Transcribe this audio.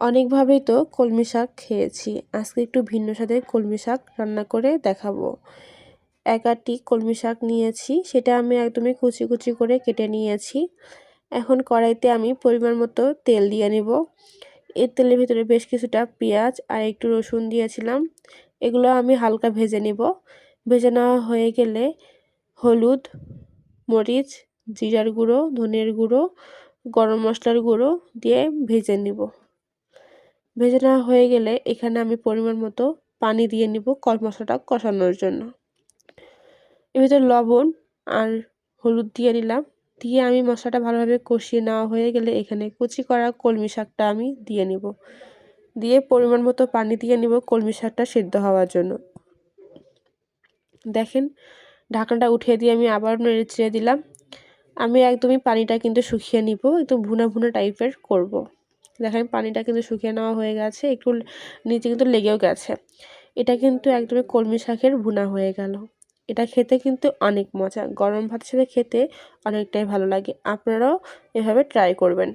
অনেকভাবেই তো কলমি শাক খেয়েছি। আজকে একটু ভিন্ন স্বাদের কলমি শাক রান্না করে দেখাবো। এক আটটি কলমি শাক নিয়েছি, সেটা আমি একদমই কুচি কুচি করে কেটে নিয়েছি। এখন কড়াইতে আমি পরিমাণ মতো তেল দিয়ে নিব। এর তেলের ভিতরে বেশ কিছুটা পেঁয়াজ আর একটু রসুন দিয়েছিলাম। এগুলো আমি হালকা ভেজে নেব। ভেজে নেওয়া হয়ে গেলে হলুদ, মরিচ, জিরার গুঁড়ো, ধনের গুঁড়ো, গরম মশলার গুঁড়ো দিয়ে ভেজে নিব। ভেজে নেওয়া হয়ে গেলে এখানে আমি পরিমাণ মতো পানি দিয়ে নিব কল মশলাটা কষানোর জন্য। এর ভিতরে লবণ আর হলুদ দিয়ে নিলাম। দিয়ে আমি মশলাটা ভালোভাবে কষিয়ে নেওয়া হয়ে গেলে এখানে কুচি করা কলমি শাকটা আমি দিয়ে নিব। দিয়ে পরিমাণ মতো পানি দিয়ে নিব কলমি শাকটা সিদ্ধ হওয়ার জন্য। দেখেন, ঢাকনাটা উঠিয়ে দিয়ে আমি আবার নেড়ে চেড়ে দিলাম। আমি একদমই পানিটা কিন্তু শুকিয়ে নিব, একটু ভুনা ভুনা টাইপের করব। দেখেন পানিটা কিন্তু শুকিয়ে নেওয়া হয়ে গেছে, একটু নিচে কিন্তু লেগেও গেছে। এটা কিন্তু একদমই কলমি শাকের ভুনা হয়ে গেল। এটা খেতে কিন্তু অনেক মজা, গরম ভাতের সাথে খেতে অনেকটাই ভালো লাগে। আপনারাও এভাবে ট্রাই করবেন।